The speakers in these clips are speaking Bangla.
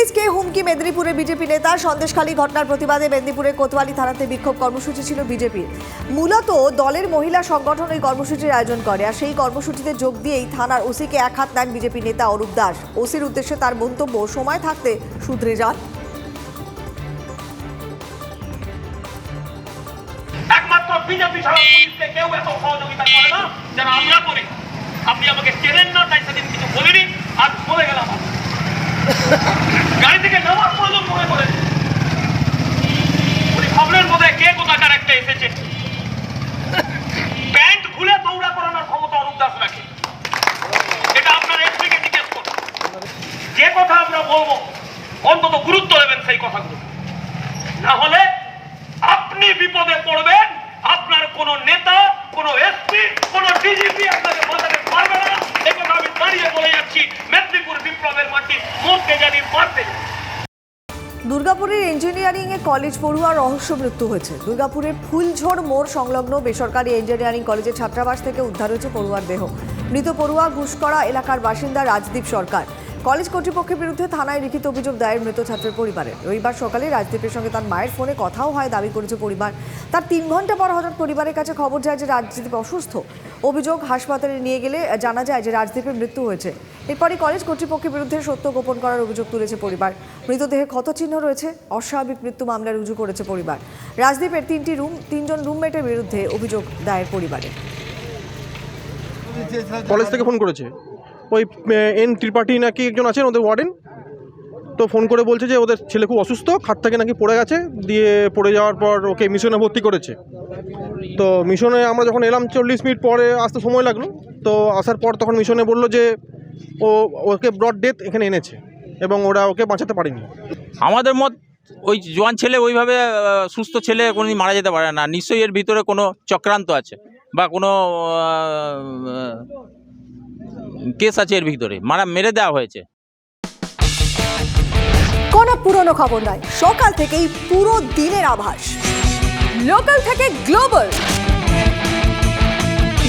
পুলিশকে হুমকি? মেদিনীপুরে বিজেপি নেতা সন্দেশখালী ঘটনার প্রতিবাদে মেদিনীপুরে কোতোয়ালি থানাতে বিক্ষোভ কর্মসূচি ছিল বিজেপির। মূলত দলের মহিলা সংগঠন এই কর্মসূচির আয়োজন করে আর সেই কর্মসূচিতে যোগ দিয়েই থানার ওসিকে এক হাত নেন বিজেপি নেতা অরূপ দাস। ওসির উদ্দেশ্যে তার মন্তব্য, সময় থাকতে শুধরে যান। একমাত্র বিজেপি ছাড়া কেউ এত সহযোগিতা করে না আমরা করি। কথা আমরা বলব। অন্তত গুরুত্ব দেবেন সেই কথাগুলো। না হলে আপনি বিপদে পড়বেন, আপনার কোন নেতা, কোন এসপি, কোন ডিজিপি আপনাকে বাঁচাতে পারবে না। এই কথা আমি দাঁড়িয়ে বলে যাচ্ছি, মেদিনীপুর বিপ্লবের মাটি মনকে জানি, মারতে জানি। দুর্গাপুরের ইঞ্জিনিয়ারিং এ কলেজ পড়ুয়ার রহস্য মৃত্যু হয়েছে। দুর্গাপুরের ফুলঝোড় মোড় সংলগ্ন বেসরকারি ইঞ্জিনিয়ারিং কলেজের ছাত্রাবাস থেকে উদ্ধার হয়েছে পড়ুয়ার দেহ। মৃত পড়ুয়া ঘুষকরা এলাকার বাসিন্দা রাজদীপ সরকার। কলেজ কর্তৃপক্ষের বিরুদ্ধে থানায় লিখিত অভিযোগ দায়ের মৃত ছাত্রের পরিবারের। রবিবার সকালে রাজদীপের সঙ্গে তার মায়ের ফোনে কথাও হয়, দাবি করেছে পরিবার। তার তিন ঘণ্টা পর হঠাৎ পরিবারের কাছে খবর যায় যে রাজদীপ অসুস্থ। অভিযোগ হাসপাতালে নিয়ে গেলে জানা যায় যে রাজদীপের মৃত্যু হয়েছে। এরপরই কলেজ কর্তৃপক্ষের বিরুদ্ধে সত্য গোপন করার অভিযোগ তুলেছে পরিবার। মৃতদেহে ক্ষতচিহ্ন রয়েছে, অস্বাভাবিক মৃত্যু মামলা রুজু করেছে পরিবার। রাজদীপের তিনটি রুম, তিনজন রুমমেটের বিরুদ্ধে অভিযোগ দায়ের পরিবারের। কলেজ থেকে ফোন করেছে? ওই এন ত্রিপাঠী নাকি একজন আছেন ওদের ওয়ার্ডেন তো ফোন করে বলছে যে ওদের ছেলে খুব অসুস্থ, খাট থেকে নাকি পড়ে গেছে, দিয়ে পড়ে যাওয়ার পর ওকে মিশনে ভর্তি করেছে। তো মিশনে আমরা যখন এলাম চল্লিশ মিনিট পরে আসতে সময় লাগল, তো আসার পর তখন মিশনে বলল যে ও, ওকে ব্রড ডেথ এখানে এনেছে, এবং ওরা ওকে বাঁচাতে পারেনি। আমাদের মত ওই জোয়ান ছেলে ওইভাবে সুস্থ ছেলে কোনোদিন মারা যেতে পারে না। নিশ্চয়ই এর ভিতরে কোনো চক্রান্ত আছে, বা কোনো কেস আছে এর ভিতরে। মারা, মেরে দেওয়া হয়েছে। কোন পুরনো খবর নয়, সকাল থেকেই পুরো দিনের আভাস। লোকাল থেকে গ্লোবাল।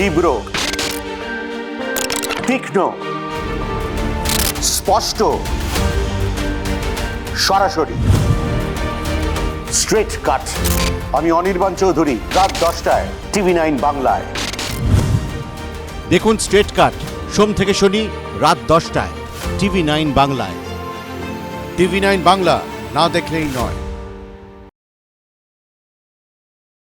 তীব্র, তীক্ষ্ণ, স্পষ্ট, সরাসরি। স্ট্রেট কাট আমি অনির্বাণ চৌধুরী, রাত দশটায়, টিভি নাইন বাংলায়। দেখুন স্ট্রেট কাট সোম থেকে শনি, রাত দশটায়, টিভি নাইন বাংলায়। টিভি নাইন বাংলা, না দেখলেই নয়।